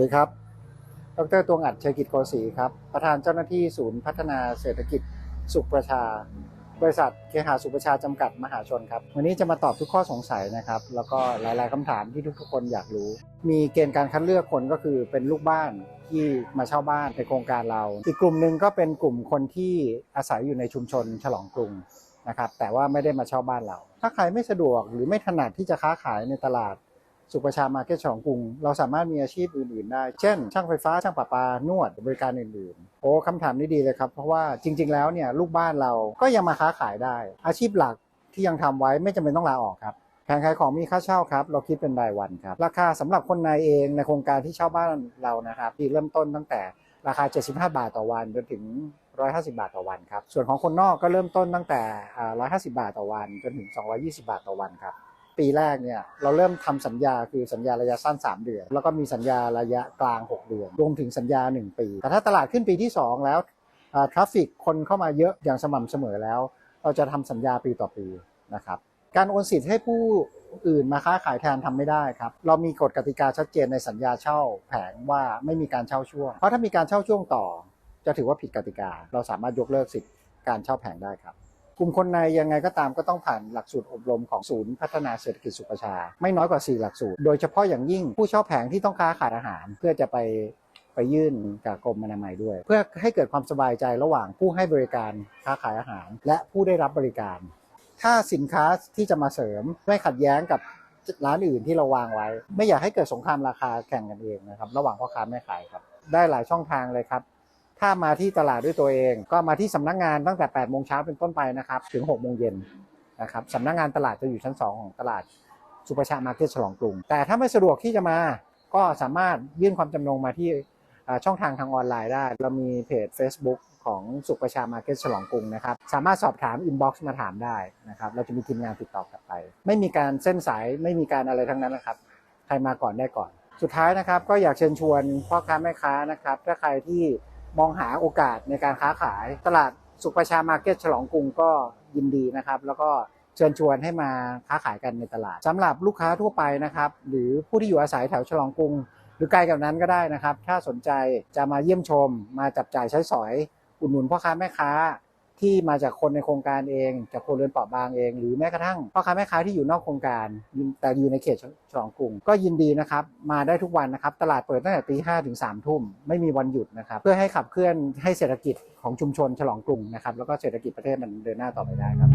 ดีครับ ดรตวงอัดชัยกิจโกศรีครับ ประธานเจ้าหน้าที่ศูนย์พัฒนาเศรษฐกิจสุขประชา บริษัทเคหาสุขประชาจำกัดมหาชนครับ วันนี้จะมาตอบทุกข้อสงสัยนะครับ แล้วก็หลาย ๆคำถามที่ทุกๆคนอยากรู้ มีเกณฑ์การคัดเลือกคนก็คือเป็นลูกบ้านที่มาเช่าบ้านในโครงการเรา อีกกลุ่มหนึ่งก็เป็นกลุ่มคนที่อาศัยอยู่ในชุมชนฉลองกรุงนะครับ แต่ว่าไม่ได้มาเช่าบ้านเรา ถ้าใครไม่สะดวกหรือไม่ถนัดที่จะค้าขายในตลาด สุประชามาร์เก็ตฉลองกรุง เราสามารถมีอาชีพอื่นๆ ได้ เช่น ช่างไฟฟ้า ช่างประปา นวด บริการอื่นๆ โอ้คำถามนี้ดีเลยครับ เพราะว่าจริง ๆ แล้วเนี่ยลูกบ้านเราก็ยังมาค้าขายได้ อาชีพหลักที่ยังทำไว้ไม่จำเป็นต้องลาออกครับแผงขายของมีค่าเช่าครับ เราคิดเป็นรายวันครับ ราคาสำหรับคนในเองในโครงการที่เช่าบ้านเรานะครับที่เริ่มต้นตั้งแต่ราคา 75 บาทต่อวันจนถึง 150 บาทต่อวันครับ ส่วนของคนนอกก็เริ่มต้นตั้งแต่อ่า150 บาทต่อวันจนถึง 220 บาทต่อวันครับ ปีแรกเนี่ยเราเริ่มทำสัญญาคือสัญญาระยะสั้น 3 เดือน แล้วก็มีสัญญาระยะกลาง 6 เดือนรวมถึงสัญญา 1 ปี แต่ถ้าตลาดขึ้นปีที่ 2 แล้วทราฟฟิกคนเข้ามาเยอะอย่างสม่ำเสมอแล้ว เราจะทำสัญญาปีต่อปีนะครับการโอนสิทธิ์ให้ผู้อื่นมาค้าขายแทนทำไม่ได้ครับ เรามีกฎกติกาชัดเจนในสัญญาเช่าแผงว่าไม่มีการเช่าช่วง เพราะถ้ามีการเช่าช่วงต่อ จะถือว่าผิดกติกา เราสามารถยกเลิกสิทธิ์การเช่าแผงได้ครับ กลุ่มคนในยังไงก็ตามก็ต้องผ่านหลักสูตรอบรมของศูนย์พัฒนาเศรษฐกิจสุประชา ไม่น้อยกว่า 4 หลักสูตร โดยเฉพาะอย่างยิ่งผู้เช่าแผงที่ต้องค้าขายอาหาร เพื่อจะไปไปยื่นกับกรมอนามัยด้วย เพื่อให้เกิดความสบายใจระหว่างผู้ให้บริการค้าขายอาหาร และผู้ได้รับบริการ ถ้าสินค้าที่จะมาเสริมไม่ขัดแย้งกับร้านอื่นที่เราวางไว้ ไม่อยากให้เกิดสงครามราคาแข่งกันเองนะครับ ระหว่างพ่อค้าแม่ขายครับ ได้หลายช่องทางเลยครับ ถ้ามาที่ตลาดด้วยตัวเอง ก็มาที่สำนักงานตั้งแต่8โมงเช้าเป็นต้นไปนะครับถึง6โมงเย็นนะครับสำนักงานตลาดจะอยู่ชั้น 2 ของตลาดสุประชามาร์เก็ตฉลองกรุง แต่ถ้าไม่สะดวกที่จะมาก็สามารถยื่นความจำนงมาที่ช่องทางทางออนไลน์ได้ เรามีเพจ Facebook ของสุประชามาร์เก็ตฉลองกรุงนะครับ สามารถสอบถามอินบ็อกซ์มาถามได้นะครับ เราจะมีทีมงานติดต่อกลับไป ไม่มีการเส้นสายไม่มีการอะไรทั้งนั้นนะครับ ใครมาก่อนได้ก่อน สุดท้ายนะครับก็อยากเชิญชวนพ่อค้าแม่ค้านะครับ ถ้าใครที่ มองหาโอกาสในการค้าขาย ตลาดสุขประชามาร์เก็ตฉลองกรุงก็ยินดีนะครับ แล้วก็เชิญชวนให้มาค้าขายกันในตลาดสำหรับลูกค้าทั่วไปนะครับ หรือผู้ที่อยู่อาศัยแถวฉลองกรุง หรือไกลกว่านั้นก็ได้นะครับ ถ้าสนใจจะมาเยี่ยมชม มาจับจ่ายใช้สอย อุดหนุนพ่อค้าแม่ค้า ที่มาจากคนในโครงการเอง จากคนเรือนเปราะบางเอง หรือแม้กระทั่งพ่อค้าแม่ค้าที่อยู่นอกโครงการ แต่อยู่ในเขตฉลองกรุงก็ยินดีนะครับ มาได้ทุกวันนะครับ ตลาดเปิดตั้งแต่ตีห้ถึงสามทุ่มไม่มีวันหยุดนะครับ เพื่อให้ขับเคลื่อนให้เศรษฐกิจของชุมชนฉลองกรุงนะครับแล้วก็เศรษฐกิจประเทศมันเดินหน้าต่อไปได้ครับ